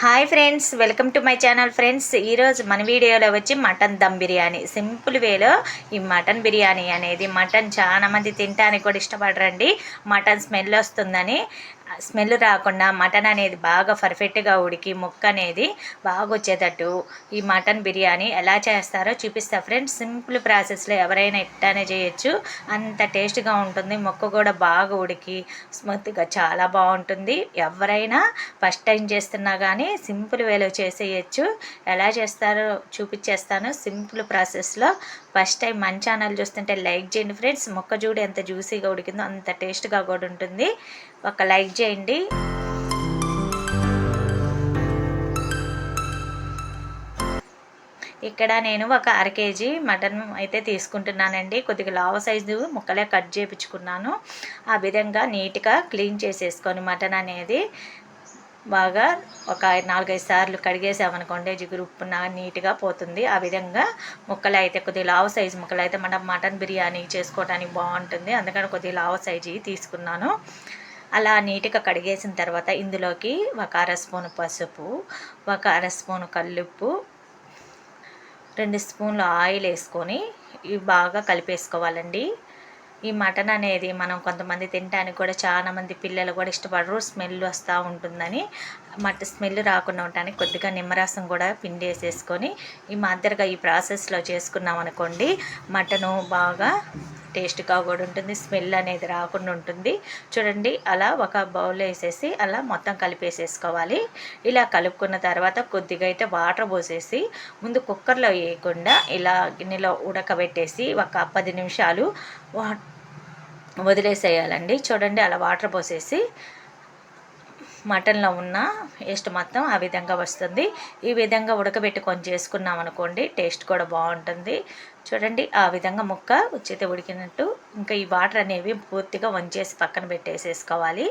Hi friends welcome to my channel friends. ఈరోజు మన వీడియోలో వచ్చి మటన్ దమ్ బిర్యానీ. సింపుల్ వేలో ఈ మటన్ బిర్యానీ అనేది మటన్ చాలా మంది తినడానికి కూడా ఇష్టపడరండి. మటన్ స్మెల్ వస్తుందని. స్మెల్ రాకుండా మటన్ అనేది బాగా పర్ఫెక్ట్గా ఉడికి ముక్క అనేది బాగా వచ్చేటట్టు ఈ మటన్ బిర్యానీ ఎలా చేస్తారో చూపిస్తా ఫ్రెండ్స్. సింపుల్ ప్రాసెస్లో ఎవరైనా ఇట్టానే చేయొచ్చు. అంత టేస్ట్గా ఉంటుంది. ముక్క కూడా బాగా ఉడికి స్మూత్గా చాలా బాగుంటుంది. ఎవరైనా ఫస్ట్ టైం చేస్తున్నా కానీ సింపుల్ వేలో చేసేయచ్చు. ఎలా చేస్తారో చూపించేస్తాను సింపుల్ ప్రాసెస్లో ఫస్ట్ టైం మన ఛానల్ చూస్తుంటే లైక్ చేయండి ఫ్రెండ్స్. మొక్క చూడు ఎంత జ్యూసీగా ఉడికిందో అంత టేస్ట్గా కూడా ఉంటుంది. ఒక లైక్ చేయండి. ఇక్కడ నేను ఒక అర కేజీ మటన్ అయితే తీసుకుంటున్నానండి. కొద్దిగా లావ సైజు ముక్కలే కట్ చేయించుకున్నాను ఆ విధంగా నీట్గా క్లీన్ చేసేసుకొని మటన్ అనేది బాగా ఒక నాలుగైదు సార్లు కడిగేసామనుకోండి జిగురు ఉప్పు నీట్గా పోతుంది. ఆ విధంగా ముక్కలు అయితే కొద్దిగా లావు సైజు ముక్కలు అయితే మనం మటన్ బిర్యానీ చేసుకోవడానికి బాగుంటుంది. అందుకని కొద్దిగా లావు సైజు తీసుకున్నాను. అలా నీట్గా కడిగేసిన తర్వాత ఇందులోకి ఒక అర స్పూన్ పసుపు ఒక అర స్పూన్ కల్లుప్పు రెండు స్పూన్లు ఆయిల్ వేసుకొని ఇవి బాగా కలిపేసుకోవాలండి. ఈ మటన్ అనేది మనం కొంతమంది తినడానికి కూడా చాలామంది పిల్లలు కూడా ఇష్టపడరు. స్మెల్ వస్తూ ఉంటుందని. మట స్మెల్ రాకుండా ఉండడానికి కొద్దిగా నిమ్మరసం కూడా పిండి వేసేసుకొని ఈ మాదిరిగా ఈ ప్రాసెస్లో చేసుకున్నాం అనుకోండి మటను బాగా టేస్ట్గా కూడా ఉంటుంది. స్మెల్ అనేది రాకుండా ఉంటుంది. చూడండి అలా ఒక బౌల్ వేసేసి అలా మొత్తం కలిపేసేసుకోవాలి. ఇలా కలుపుకున్న తర్వాత కొద్దిగా అయితే వాటర్ పోసేసి ముందు కుక్కర్లో వేయకుండా ఇలా గిన్నెలో ఉడకబెట్టేసి ఒక పది నిమిషాలు వా వదిలేసేయాలండి. చూడండి అలా వాటర్ పోసేసి మటన్లో ఉన్న వేస్ట్ మొత్తం ఆ విధంగా వస్తుంది. ఈ విధంగా ఉడకబెట్టుకొని చేసుకున్నాం అనుకోండి టేస్ట్ కూడా బాగుంటుంది. చూడండి ఆ విధంగా ముక్క ఉచిత ఉడికినట్టు ఇంకా ఈ వాటర్ అనేవి పూర్తిగా వంచేసి పక్కన పెట్టేసేసుకోవాలి.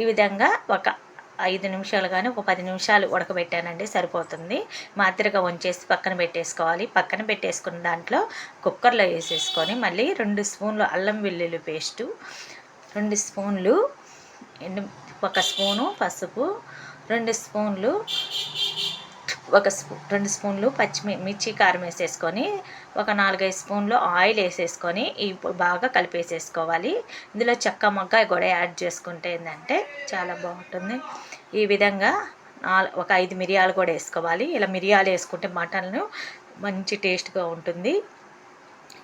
ఈ విధంగా ఒక ఐదు నిమిషాలు కానీ ఒక పది నిమిషాలు ఉడకబెట్టానండి సరిపోతుంది. మాదిరిగా వంచేసి పక్కన పెట్టేసుకోవాలి. పక్కన పెట్టేసుకున్న దాంట్లో కుక్కర్లో వేసేసుకొని మళ్ళీ రెండు స్పూన్లు అల్లం వెల్లుల్లి పేస్టు రెండు స్పూన్లు ఎండు ఒక స్పూను పసుపు రెండు స్పూన్లు ఒక స్పూ రెండు స్పూన్లు పచ్చిమి మిర్చి కారం వేసేసుకొని ఒక నాలుగైదు స్పూన్లు ఆయిల్ వేసేసుకొని ఇప్పుడు బాగా కలిపేసేసుకోవాలి. ఇందులో చెక్క మొగ్గ కూడా యాడ్ చేసుకుంటే ఏంటంటే చాలా బాగుంటుంది. ఈ విధంగా ఒక ఐదు మిరియాలు కూడా వేసుకోవాలి. ఇలా మిరియాలు వేసుకుంటే మటన్ను మంచి టేస్ట్గా ఉంటుంది.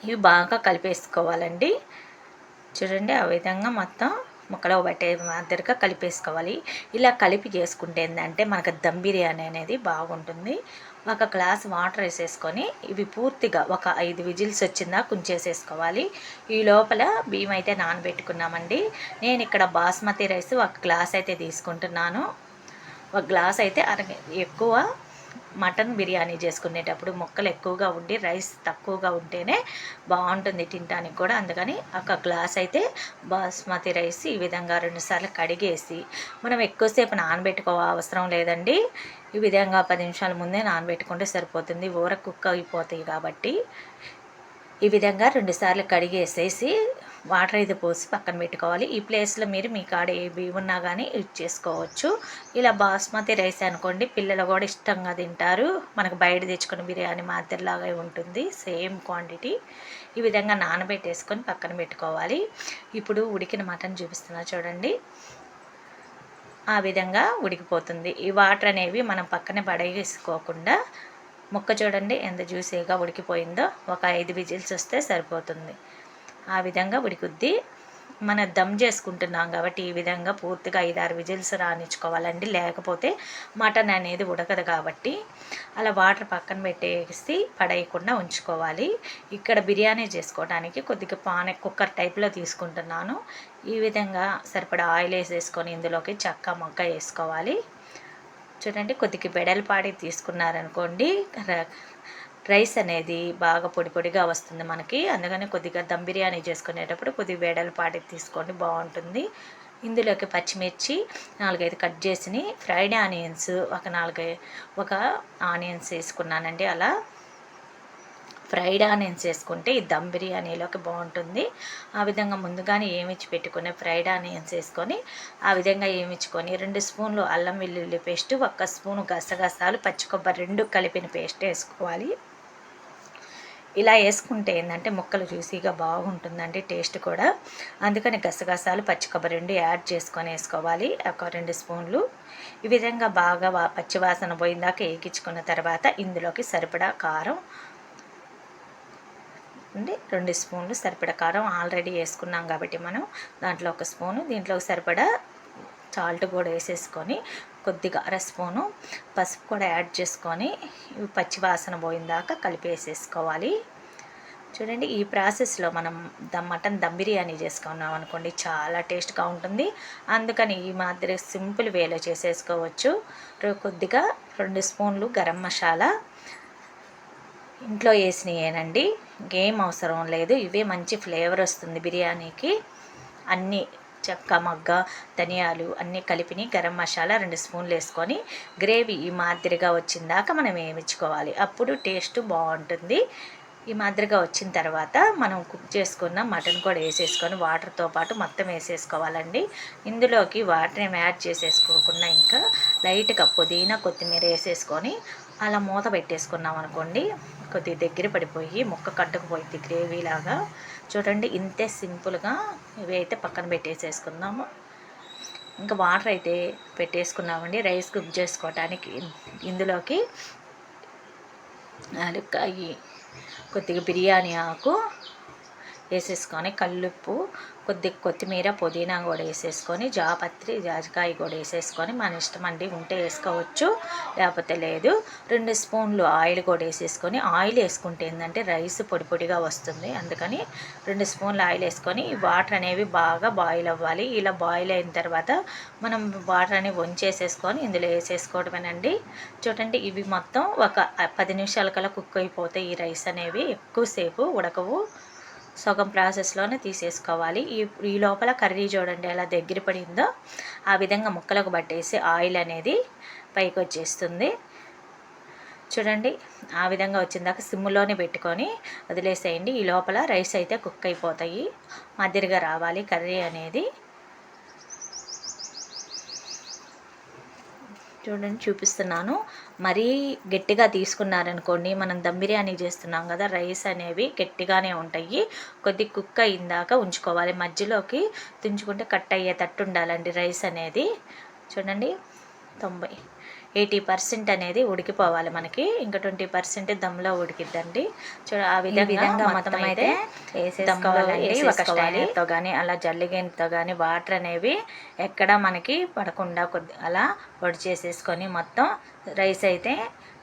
ఇవి బాగా కలిపేసుకోవాలండి. చూడండి ఆ విధంగా మొత్తం ముక్కలో పట్టే మాదిరిగా కలిపేసుకోవాలి. ఇలా కలిపి చేసుకుంటే ఏంటంటే మనకు దమ్ బిర్యానీ అనేది బాగుంటుంది. ఒక గ్లాస్ వాటర్ వేసేసుకొని ఇవి పూర్తిగా ఒక ఐదు విజిల్స్ వచ్చిందా కుంచేసేసుకోవాలి. ఈ లోపల బియ్యం అయితే నానబెట్టుకున్నామండి. నేను ఇక్కడ బాస్మతి రైస్ ఒక గ్లాస్ అయితే తీసుకుంటున్నాను. ఒక గ్లాస్ అయితే అర ఎక్కువ మటన్ బిర్యానీ చేసుకునేటప్పుడు ముక్కలు ఎక్కువగా ఉండి రైస్ తక్కువగా ఉంటేనే బాగుంటుంది తినడానికి కూడా. అందుకని ఒక గ్లాస్ అయితే బాస్మతి రైస్ ఈ విధంగా రెండుసార్లు కడిగేసి మనం ఎక్కువసేపు నానబెట్టుకో అవసరం లేదండి. ఈ విధంగా పది నిమిషాల ముందే నానబెట్టుకుంటే సరిపోతుంది. ఊర కుక్క అయిపోతాయి కాబట్టి ఈ విధంగా రెండుసార్లు కడిగేసేసి వాటర్ అయితే పోసి పక్కన పెట్టుకోవాలి. ఈ ప్లేస్లో మీరు మీ కాడ ఏ బియ్యం ఉన్నా కానీ యూజ్ చేసుకోవచ్చు. ఇలా బాస్మతి రైస్ అనుకోండి పిల్లలు కూడా ఇష్టంగా తింటారు. మనకు బయట తెచ్చుకున్న బిర్యానీ మాదిరిలాగా ఉంటుంది సేమ్ క్వాంటిటీ. ఈ విధంగా నానబెట్టేసుకొని పక్కన పెట్టుకోవాలి. ఇప్పుడు ఉడికిన మటన్ చూపిస్తున్నా చూడండి. ఆ విధంగా ఉడికిపోతుంది. ఈ వాటర్ అనేవి మనం పక్కనే పడేసుకోకుండా ముక్క చూడండి ఎంత జ్యూసీగా ఉడికిపోయిందో ఒక ఐదు విజిల్స్ వస్తే సరిపోతుంది. ఆ విధంగా ఉడికుద్ది. మన దమ్ చేసుకుంటున్నాం కాబట్టి ఈ విధంగా పూర్తిగా ఐదారు విజిల్స్ రానిచ్చుకోవాలండి. లేకపోతే మటన్ అనేది ఉడకదు కాబట్టి అలా వాటర్ పక్కన పెట్టేసి పడేయకుండా ఉంచుకోవాలి. ఇక్కడ బిర్యానీ చేసుకోవడానికి కొద్దిగా పాన కుక్కర్ టైప్లో తీసుకుంటున్నాను. ఈ విధంగా సరిపడా ఆయిల్ వేసేసుకొని ఇందులోకి చక్క మొక్క వేసుకోవాలి. చూడండి కొద్దిగా బెడలపాడి తీసుకున్నారనుకోండి రైస్ అనేది బాగా పొడి పొడిగా వస్తుంది మనకి. అందుకని కొద్దిగా దమ్ బిర్యానీ చేసుకునేటప్పుడు కొద్దిగా వేడలపాటి తీసుకోండి బాగుంటుంది. ఇందులోకి పచ్చిమిర్చి నాలుగైదు కట్ చేసి ఫ్రైడ్ ఆనియన్స్ ఒక నాలుగై ఒక ఆనియన్స్ వేసుకున్నానండి అలా. ఫ్రైడ్ ఆనియన్స్ వేసుకుంటే ఈ దమ్ బిర్యానీలోకి బాగుంటుంది. ఆ విధంగా ముందుగానే ఏమిచ్చి పెట్టుకుని ఫ్రైడ్ ఆనియన్స్ వేసుకొని ఆ విధంగా ఏమిచ్చుకొని రెండు స్పూన్లు అల్లం వెల్లుల్లి పేస్ట్ ఒక్క స్పూను గసగసాలు పచ్చి కొబ్బరి రెండు కలిపిన పేస్ట్ వేసుకోవాలి. ఇలా వేసుకుంటే ఏంటంటే ముక్కలు జ్యూసీగా బాగుంటుందండి టేస్ట్ కూడా. అందుకని గసగసాలు పచ్చి కొబ్బరి రెండు యాడ్ చేసుకొని వేసుకోవాలి. ఒక రెండు స్పూన్లు. ఈ విధంగా బాగా పచ్చివాసన పోయిందాక ఏగించుకున్న తర్వాత ఇందులోకి సరిపడా కారం అండి రెండు స్పూన్లు సరిపడా కారం ఆల్రెడీ వేసుకున్నాం కాబట్టి మనం. దాంట్లో ఒక స్పూను దీంట్లో సరిపడా సాల్ట్ కూడా వేసేసుకొని కొద్దిగా అర స్పూను పసుపు కూడా యాడ్ చేసుకొని పచ్చి వాసన పోయిందాక కలిపేసేసుకోవాలి. చూడండి ఈ ప్రాసెస్లో మనం ద మటన్ దమ్ బిర్యానీ చేసుకున్నాం అనుకోండి చాలా టేస్ట్గా ఉంటుంది. అందుకని ఈ మాదిరి సింపుల్ వేలో చేసేసుకోవచ్చు. కొద్దిగా రెండు స్పూన్లు గరం మసాలా. ఇంట్లో వేసినయేనండి ఇంకేం అవసరం లేదు. ఇవే మంచి ఫ్లేవర్ వస్తుంది బిర్యానీకి. అన్నీ చెక్క మగ్గ ధనియాలు అన్నీ కలిపిని గరం మసాలా రెండు స్పూన్లు వేసుకొని గ్రేవీ ఈ మాదిరిగా వచ్చిందాక మనం వేయించుకోవాలి. అప్పుడు టేస్ట్ బాగుంటుంది. ఈ మాదిరిగా వచ్చిన తర్వాత మనం కుక్ చేసుకున్న మటన్ కూడా వేసేసుకొని వాటర్తో పాటు మొత్తం వేసేసుకోవాలండి. ఇందులోకి వాటర్ ఏమి యాడ్ చేసేసుకోకుండా ఇంకా లైట్గా పుదీనా కొత్తిమీర వేసేసుకొని అలా మూత పెట్టేసుకున్నాం అనుకోండి కొద్దిగా దగ్గర పడిపోయి ముక్క కట్టుకుపోయింది గ్రేవీ లాగా. చూడండి ఇంతే సింపుల్గా ఇవి అయితే పక్కన పెట్టేసేసుకుందాము. ఇంకా వాటర్ అయితే పెట్టేసుకున్నామండి రైస్ కుక్ చేసుకోవటానికి. ఇందులోకి అయి కొద్దిగా బిర్యానీ ఆకు వేసేసుకొని కల్లుప్పు కొద్ది కొత్తిమీర పుదీనా కూడా వేసేసుకొని జాపత్రి జాజికాయ కూడా వేసేసుకొని మన ఇష్టం అండి ఉంటే వేసుకోవచ్చు లేకపోతే లేదు. రెండు స్పూన్లు ఆయిల్ కూడా వేసేసుకొని ఆయిల్ వేసుకుంటే ఏంటంటే రైస్ పొడి పొడిగా వస్తుంది. అందుకని రెండు స్పూన్లు ఆయిల్ వేసుకొని వాటర్ అనేవి బాగా బాయిల్ అవ్వాలి. ఇలా బాయిల్ అయిన తర్వాత మనం వాటర్ అనేవి వంచేసేసుకొని ఇందులో వేసేసుకోవడమేనండి. చూడండి ఇవి మొత్తం ఒక పది నిమిషాల కల్లా కుక్ అయిపోతాయి ఈ రైస్ అనేవి. ఎక్కువసేపు ఉడకవు. సగం ప్రాసెస్లోనే తీసేసుకోవాలి. ఈ ఈ లోపల కర్రీ చూడండి ఎలా దగ్గర పడిందో ఆ విధంగా ముక్కలకు పట్టేసి ఆయిల్ అనేది పైకి వచ్చేస్తుంది. చూడండి ఆ విధంగా వచ్చిందాక సిమ్లోనే పెట్టుకొని వదిలేసేయండి. ఈ లోపల రైస్ అయితే కుక్ అయిపోతాయి. మధ్యగా రావాలి. కర్రీ అనేది చూడండి చూపిస్తున్నాను. మరీ గట్టిగా తీసుకున్నారనుకోండి మనం దమ్ బిర్యానీ చేస్తున్నాం కదా రైస్ అనేవి గట్టిగానే ఉంటాయి. కొద్ది కుక్ అయిందాక ఉంచుకోవాలి. మధ్యలోకి తుంచుకుంటే కట్ అయ్యేటట్టు ఉండాలండి రైస్ అనేది. చూడండి తొంభై. ఎయిటీ పర్సెంట్ అనేది ఉడికిపోవాలి మనకి. ఇంకా ట్వంటీ పర్సెంట్ దమ్లో ఉడికిద్దండి. చూడ ఆ విధంగా మొత్తం అయితే వేసేసుకోవాలండి. ఒక కానీ అలా జల్లిగినతో కానీ వాటర్ అనేవి ఎక్కడ మనకి పడకుండా కొద్ది అలా పొడి చేసేసుకొని మొత్తం రైస్ అయితే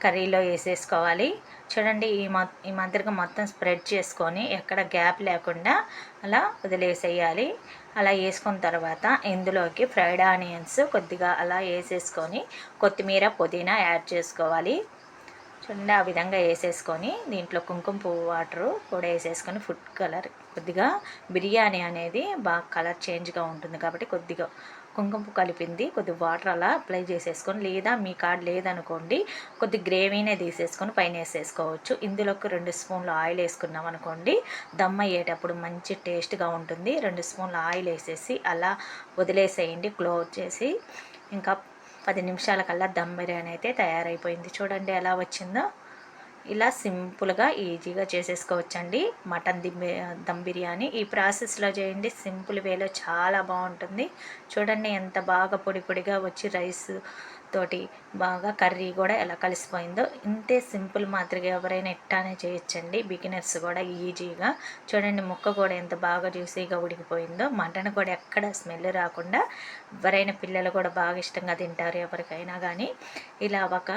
కర్రీలో వేసేసుకోవాలి. చూడండి ఈ మొ ఈ మాదిరిగా మొత్తం స్ప్రెడ్ చేసుకొని ఎక్కడ గ్యాప్ లేకుండా అలా వదిలేసేయాలి. అలా వేసుకున్న తర్వాత ఇందులోకి ఫ్రైడ్ ఆనియన్స్ కొద్దిగా అలా వేసేసుకొని కొత్తిమీర పుదీనా యాడ్ చేసుకోవాలి. చూడండి ఆ విధంగా వేసేసుకొని దీంట్లో కుంకుమ పువ్వు వాటరు కూడా వేసేసుకొని ఫుడ్ కలర్ కొద్దిగా బిర్యానీ అనేది బాగా కలర్ చేంజ్గా ఉంటుంది కాబట్టి కొద్దిగా కుంకుమ కలిపింది కొద్ది వాటర్ అలా అప్లై చేసేసుకొని లేదా మీ కార్డ్ లేదనుకోండి కొద్ది గ్రేవీనే తీసేసుకొని పైన వేసేసుకోవచ్చు. ఇందులోకి రెండు స్పూన్లు ఆయిల్ వేసుకున్నాం అనుకోండి దమ్ అయ్యేటప్పుడు మంచి టేస్ట్గా ఉంటుంది. రెండు స్పూన్లు ఆయిల్ వేసేసి అలా వదిలేసేయండి క్లోజ్ చేసి. ఇంకా పది నిమిషాల కల్లా దమ్ బిర్యానీ అయితే తయారైపోయింది. చూడండి ఎలా వచ్చిందో. ఇలా సింపుల్గా ఈజీగా చేసేసుకోవచ్చండి. మటన్ దిమ్ దమ్ బిర్యానీ. ఈ ప్రాసెస్లో చేయండి. సింపుల్ వేలో చాలా బాగుంటుంది. చూడండి ఎంత బాగా పొడి పొడిగా వచ్చి రైస్ తోటి బాగా కర్రీ కూడా ఎలా కలిసిపోయిందో ఇంతే సింపుల్ మాదిరిగా ఎవరైనా ఎట్టానే చేయొచ్చండి. బిగినర్స్ కూడా ఈజీగా. చూడండి ముక్క కూడా ఎంత బాగా జ్యూసీగా ఉడికిపోయిందో మటన్ కూడా ఎక్కడ స్మెల్ రాకుండా ఎవరైనా పిల్లలు కూడా బాగా ఇష్టంగా తింటారు ఎవరికైనా కానీ ఇలా ఒక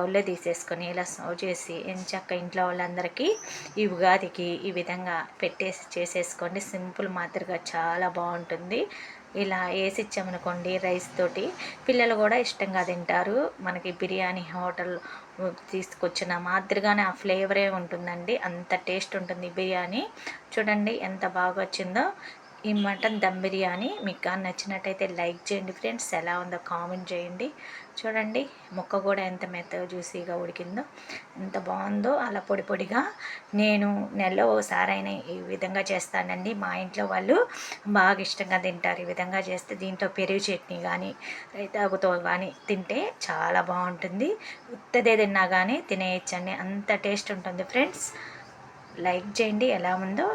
ఒళ్ళు తీసేసుకొని ఇలా సర్వ్ చేసి ఎంచక్క ఇంట్లో వాళ్ళందరికీ ఈ ఉగాదికి ఈ విధంగా పెట్టేసి చేసేసుకోండి. సింపుల్ మాదిరిగా చాలా బాగుంటుంది. ఇలా వేసి ఇచ్చామనుకోండి రైస్ తోటి. పిల్లలు కూడా ఇష్టంగా తింటారు. మనకి బిర్యానీ హోటల్ తీసుకొచ్చిన మాదిరిగానే ఆ ఫ్లేవరే ఉంటుందండి. అంత టేస్ట్ ఉంటుంది బిర్యానీ. చూడండి ఎంత బాగా వచ్చిందో ఈ మటన్ దమ్ బిర్యానీ మీకు కానీ నచ్చినట్టయితే లైక్ చేయండి ఫ్రెండ్స్. ఎలా ఉందో కామెంట్ చేయండి. చూడండి ముక్క కూడా ఎంత మెత్తగా జ్యూసీగా ఉడికిందో ఎంత బాగుందో అలా పొడి పొడిగా నేను నెలలో ఓసారైనా ఈ విధంగా చేస్తానండి. మా ఇంట్లో వాళ్ళు బాగా ఇష్టంగా తింటారు. ఈ విధంగా చేస్తే దీంట్లో పెరుగు చట్నీ కానీ రైతాగుతో కానీ తింటే చాలా బాగుంటుంది. ఉత్తదే తిన్నా కానీ తినేయచ్చండి. అంత టేస్ట్ ఉంటుంది ఫ్రెండ్స్. లైక్ చేయండి. ఎలా ఉందో